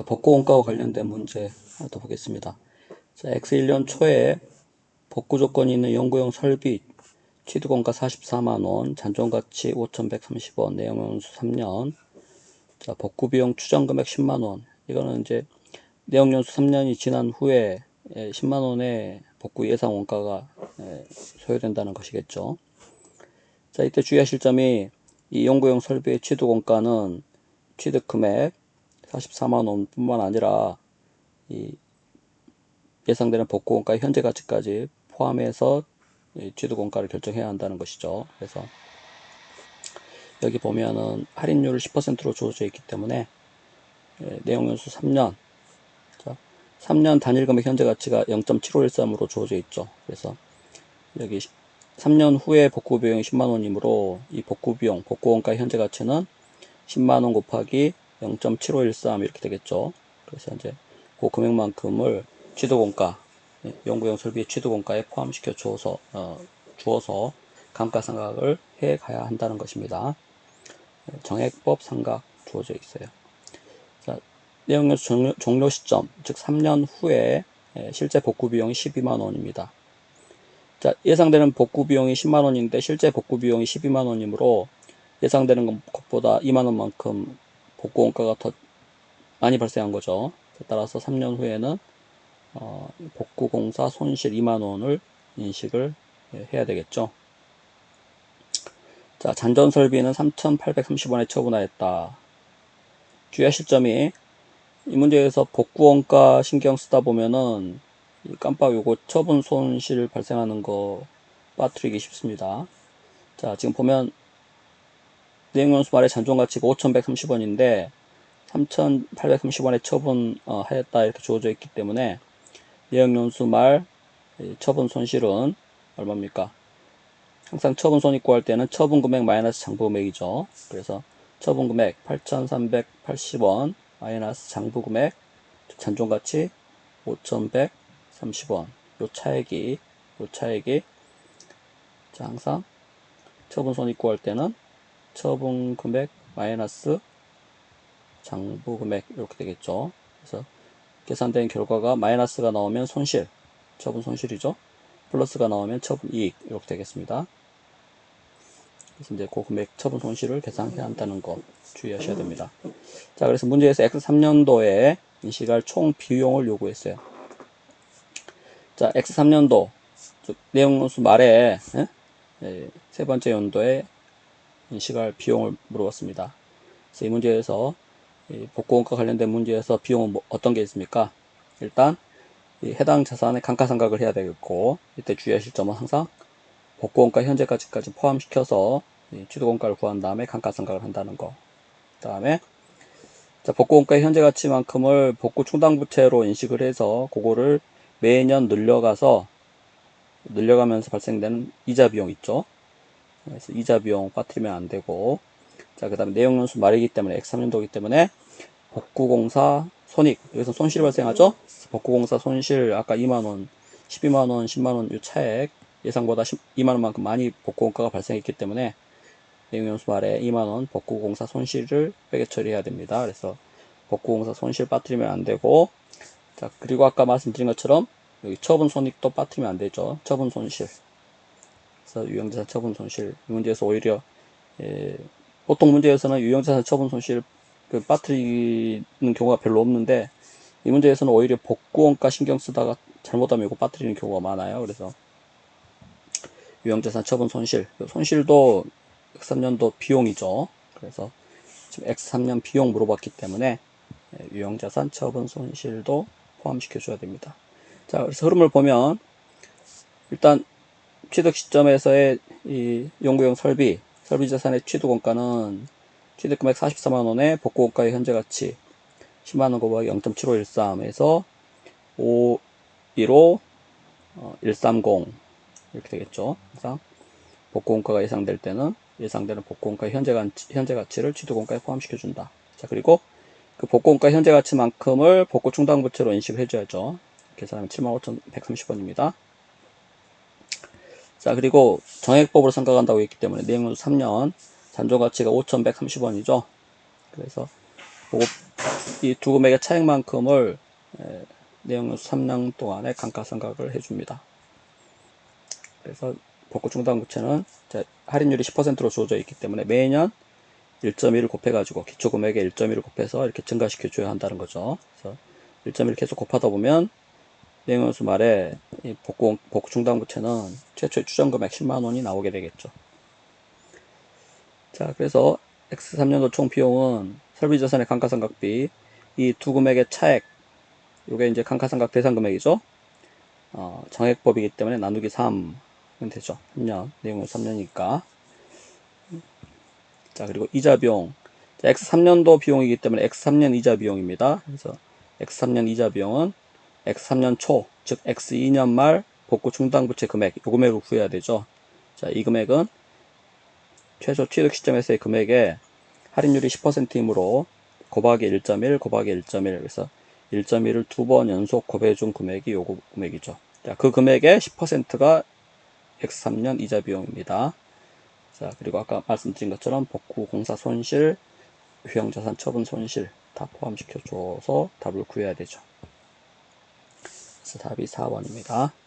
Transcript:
자, 복구 원가와 관련된 문제 더 보겠습니다. 자, X1년 초에 복구 조건이 있는 연구용 설비 취득 원가 44만원, 잔존 가치 5,130원, 내용연수 3년, 자, 복구 비용 추정 금액 10만원. 이거는 이제 내용연수 3년이 지난 후에 10만원의 복구 예상 원가가 예, 소요된다는 것이겠죠. 자, 이때 주의하실 점이 이 연구용 설비의 취득 원가는 취득 금액 44만 원 뿐만 아니라 이 예상되는 복구 원가 의 현재 가치까지 포함해서 이 취득 원가를 결정해야 한다는 것이죠. 그래서 여기 보면은 할인율을 10%로 주어져 있기 때문에 예, 내용 연수 3년 자, 3년 단일 금액 현재 가치가 0.7513으로 주어져 있죠. 그래서 여기 3년 후에 복구 비용이 10만 원이므로 이 복구 비용, 복구 원가 의 현재 가치는 10만 원 곱하기 0.7513 이렇게 되겠죠. 그래서 이제 그 금액만큼을 취득원가, 예, 연구용 설비 취득원가에 포함시켜 주어서 어, 주어서 감가상각을 해 가야 한다는 것입니다. 예, 정액법 상각 주어져 있어요. 자, 내용의 종료, 종료 시점, 즉 3년 후에 예, 실제 복구 비용이 12만 원입니다. 자, 예상되는 복구 비용이 10만 원인데 실제 복구 비용이 12만 원이므로 예상되는 것보다 2만 원만큼 복구 원가가 더 많이 발생한 거죠. 따라서 3년 후에는 어, 복구 공사 손실 2만 원을 인식을 해야 되겠죠. 자, 잔전 설비는 3,830원에 처분하였다. 주의하실 점이 이 문제에서 복구 원가 신경 쓰다 보면은 이 깜빡 요거 처분 손실 발생하는 거 빠뜨리기 쉽습니다. 자, 지금 보면 내용연수 말의 잔존 가치가 5,130원인데 3,830원에 처분하였다 이렇게 주어져 있기 때문에 내용연수 말 처분 손실은 얼마입니까? 항상 처분 손익 구할 때는 처분 금액 마이너스 장부 금액이죠. 그래서 처분 금액 8,380원 마이너스 장부 금액 잔존 가치 5,130원 요 차액이 요 차액이 자 항상 처분 손익 구할 때는 처분 금액 마이너스 장부 금액 이렇게 되겠죠. 그래서 계산된 결과가 마이너스가 나오면 손실, 처분 손실이죠. 플러스가 나오면 처분 이익 이렇게 되겠습니다. 그래서 이제 그 금액 처분 손실을 계산해야 한다는 거 주의하셔야 됩니다. 자, 그래서 문제에서 X3년도에 인식할 총 비용을 요구했어요. 자, X3년도 즉 내용수 말에 예? 예, 세 번째 연도에 인식할 비용을 물어봤습니다. 그래서 이 문제에서 이 복구원가 관련된 문제에서 비용은 뭐 어떤 게 있습니까? 일단 이 해당 자산의 감가상각을 해야 되겠고 이때 주의하실 점은 항상 복구원가 현재 가치까지 포함시켜서 취득원가를 구한 다음에 감가상각을 한다는 거. 그 다음에 자, 복구원가의 현재 가치만큼을 복구 충당부채로 인식을 해서 그거를 매년 늘려가서 늘려가면서 발생되는 이자 비용 있죠. 그래서 이자 비용 빠뜨리면 안 되고 자, 그 다음에 내용 연수 말이기 때문에 X3년도이기 때문에 복구공사 손익 여기서 손실 발생하죠. 복구공사 손실 아까 2만원 12만원 10만원 요 차액 예상보다 10, 2만원만큼 많이 복구원가가 발생했기 때문에 내용 연수 말에 2만원 복구공사 손실을 빼개 처리해야 됩니다. 그래서 복구공사 손실 빠뜨리면 안 되고 자 그리고 아까 말씀드린 것처럼 여기 처분 손익도 빠뜨리면 안 되죠. 처분 손실 그래서 유형자산 처분 손실 이 문제에서 오히려 예, 보통 문제에서는 유형자산 처분 손실 그 빠뜨리는 경우가 별로 없는데 이 문제에서는 오히려 복구원가 신경 쓰다가 잘못하면 이거 빠뜨리는 경우가 많아요. 그래서 유형자산 처분 손실 손실도 X3년도 비용이죠. 그래서 지금 X3년 비용 물어봤기 때문에 예, 유형자산 처분 손실도 포함시켜 줘야 됩니다. 자, 그래서 흐름을 보면 일단 취득 시점에서의 이 연구용 설비, 설비 자산의 취득 원가는 취득 금액 44만 원에 복구 원가의 현재 가치 10만 원 곱하기 0.7513에서 515 어, 130 이렇게 되겠죠. 항상 복구 원가가 예상될 때는 예상되는 복구 원가의 현재 가치, 현재 가치를 취득 원가에 포함시켜 준다. 자, 그리고 그 복구 원가 현재 가치만큼을 복구 충당 부채로 인식을 해 줘야죠. 계산하면 75,130원입니다. 자, 그리고 정액법으로 생각한다고 했기 때문에 내용은 3년 잔존 가치가 5,130원이죠. 그래서 이 두 금액의 차액만큼을 에, 내용연수 3년 동안에 감가상각을 해줍니다. 그래서 중단부채는 이제 할인율이 10%로 주어져 있기 때문에 매년 1.1을 곱해가지고 기초금액에 1.1을 곱해서 이렇게 증가시켜줘야 한다는 거죠. 그래서 1.1 계속 곱하다 보면 내용연수 말에 이 복구, 복구 중단부채는 최초의 추정금액 10만 원이 나오게 되겠죠. 자, 그래서 X3년도 총 비용은 설비자산의 감가상각비 이 두 금액의 차액 요게 이제 감가상각 대상 금액이죠. 어, 정액법이기 때문에 나누기 3은 되죠. 3년 내용은 3년이니까 자 그리고 이자 비용 자, X3년도 비용이기 때문에 X3년 이자 비용입니다. 그래서 X3년 이자 비용은 X3년 초, 즉 X2년 말 복구 중단부채 금액, 요 금액을 구해야 되죠. 자, 이 금액은 최소 취득 시점에서의 금액에 할인율이 10%이므로 곱하기 1.1, 곱하기 1.1 그래서 1.1을 두 번 연속 곱해준 금액이 요거 금액이죠. 자, 그 금액의 10%가 X3년 이자 비용입니다. 자, 그리고 아까 말씀드린 것처럼 복구 공사 손실, 유형자산 처분 손실 다 포함시켜 줘서 답을 구해야 되죠. 그래서 답이 4번입니다.